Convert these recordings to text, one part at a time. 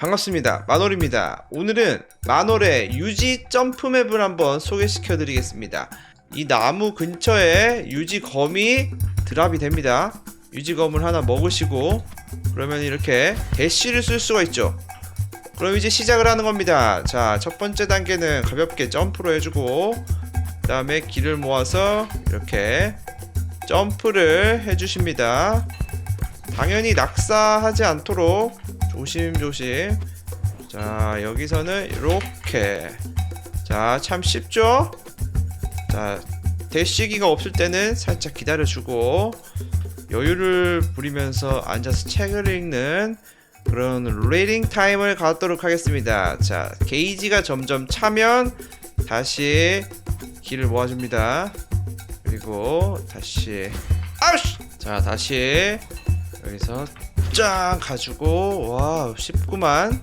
반갑습니다. 마놀입니다. 오늘은 마놀의 유지 점프맵을 한번 소개시켜 드리겠습니다. 이 나무 근처에 유지 검이 드랍이 됩니다. 유지 검을 하나 먹으시고 그러면 이렇게 대쉬를 쓸 수가 있죠. 그럼 이제 시작을 하는 겁니다. 자, 첫 번째 단계는 가볍게 점프로 해주고 그 다음에 길을 모아서 이렇게 점프를 해주십니다. 당연히 낙사하지 않도록 조심조심. 자, 여기서는 이렇게. 자, 참 쉽죠? 자, 대쉬기가 없을 때는 살짝 기다려주고 여유를 부리면서 앉아서 책을 읽는 그런 리딩 타임을 갖도록 하겠습니다. 자, 게이지가 점점 차면 다시 길을 모아줍니다. 그리고 다시 아우씨! 자, 다시 여기서 쫙 가지고 와 쉽구만.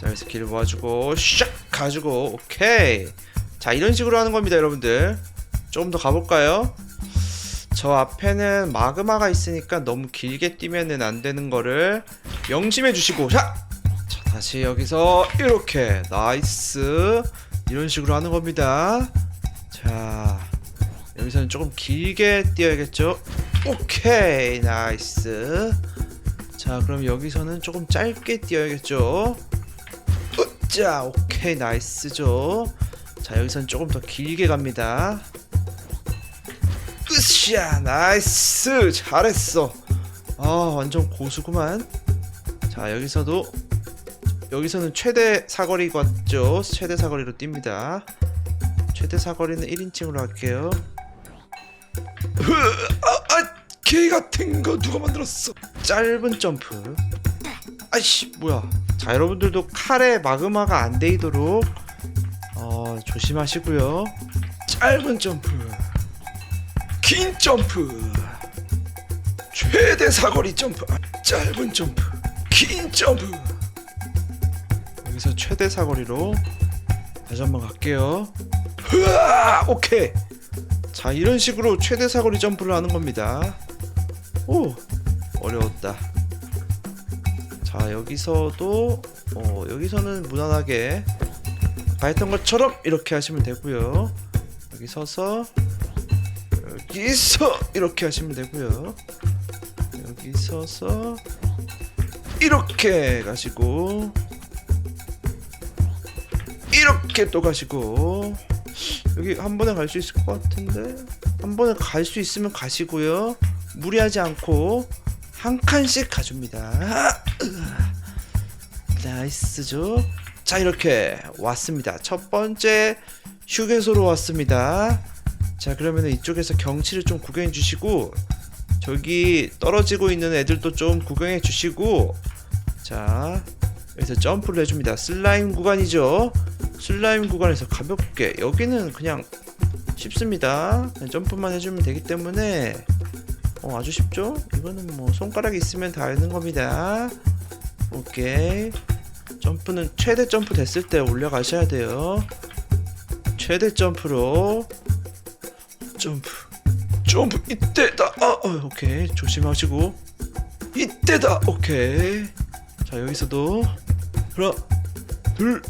자 여기서 길을 모아주고 샥 가지고 오케이. 자 이런 식으로 하는 겁니다 여러분들. 조금 더 가볼까요? 저 앞에는 마그마가 있으니까 너무 길게 뛰면은 안 되는 거를 명심해 주시고 자! 자 다시 여기서 이렇게 나이스. 이런 식으로 하는 겁니다. 자 여기서는 조금 길게 뛰어야겠죠? 오케이 나이스 자 그럼 여기서는 조금 짧게 뛰어야겠죠? 으짜! 오케이 나이스죠? 자 여기서는 조금 더 길게 갑니다. 으쌰! 나이스! 잘했어. 아 완전 고수구만. 자 여기서도 여기서는 최대 사거리 같죠? 최대 사거리로 뜁니다. 최대 사거리는 1인칭으로 할게요. 아, 개 같은 거 누가 만들었어? 짧은 점프. 아이씨 뭐야? 자 여러분들도 칼에 마그마가 안 데이도록 어 조심하시고요. 짧은 점프, 긴 점프, 최대 사거리 점프, 아, 짧은 점프, 긴 점프. 여기서 최대 사거리로 다시 한번 갈게요. 으아, 오케이. 자 이런 식으로 최대 사거리 점프를 하는 겁니다 오. 어려웠다. 자 여기서도 어 여기서는 무난하게 아까 했던 것처럼 이렇게 하시면 되고요. 여기 서서 여기서 이렇게 하시면 되고요. 여기 서서 이렇게 가시고 이렇게 또 가시고 여기 한 번에 갈 수 있을 것 같은데? 한 번에 갈 수 있으면 가시고요 무리하지 않고 한 칸씩 가줍니다. 나이스죠? 자 이렇게 왔습니다. 첫 번째 휴게소로 왔습니다. 자 그러면 이쪽에서 경치를 좀 구경해 주시고 저기 떨어지고 있는 애들도 좀 구경해 주시고 자 여기서 점프를 해줍니다. 슬라임 구간이죠? 슬라임 구간에서 가볍게 여기는 그냥 쉽습니다. 그냥 점프만 해주면 되기 때문에 어 아주 쉽죠? 이거는 뭐 손가락이 있으면 다 하는 겁니다. 오케이. 점프는 최대 점프 됐을 때 올려가셔야 돼요. 최대 점프로 점프. 점프. 이때다. 아, 어, 오케이. 조심하시고. 이때다. 오케이. 자 여기서도. 하나 둘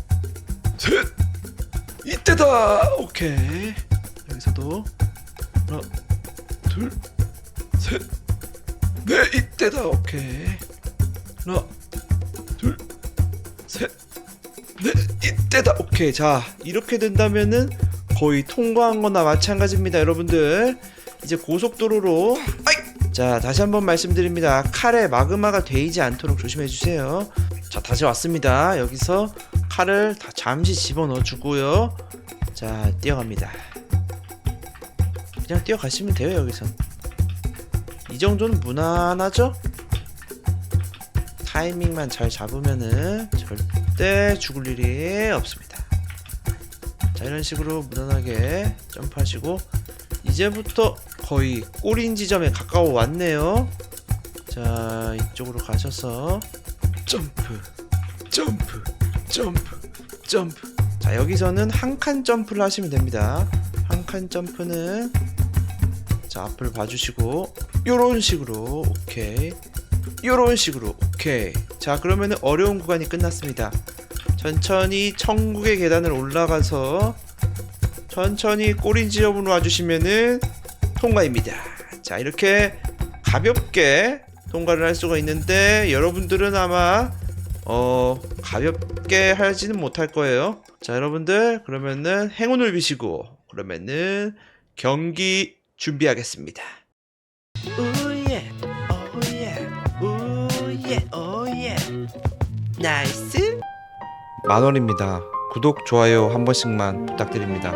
셋. 이때다. 오케이. 여기서도. 하나 둘 셋네 이때다 오케이. 하나 둘셋네 이때다 오케이. 자 이렇게 된다면은 거의 통과한 거나 마찬가지입니다 여러분들. 이제 고속도로로. 아이 자 다시 한번 말씀드립니다. 칼에 마그마가 데이지 않도록 조심해 주세요. 자 다시 왔습니다. 여기서 칼을 다 잠시 집어넣어 주고요. 자, 뛰어갑니다. 그냥 뛰어가시면 돼요, 여기선. 이 정도는 무난하죠? 타이밍만 잘 잡으면은 절대 죽을 일이 없습니다. 자, 이런 식으로 무난하게 점프하시고 이제부터 거의 꼬린 지점에 가까워 왔네요. 자, 이쪽으로 가셔서 점프, 점프, 점프 점프 자 여기서는 한 칸 점프를 하시면 됩니다 한 칸 점프는 자 앞을 봐주시고 요런 식으로 오케이. 요런 식으로 오케이. 자 그러면은 어려운 구간이 끝났습니다. 천천히 천국의 계단을 올라가서 천천히 꼬린 지점으로 와주시면은 통과입니다. 자 이렇게 가볍게 통과를 할 수가 있는데 여러분들은 아마 어 가볍게 하지는 못할 거예요. 자 여러분들 그러면은 행운을 비시고 그러면은 경기 준비하겠습니다. 오예 오예 오예 오예. 나이스. 만 원입니다. 구독 좋아요 한 번씩만 부탁드립니다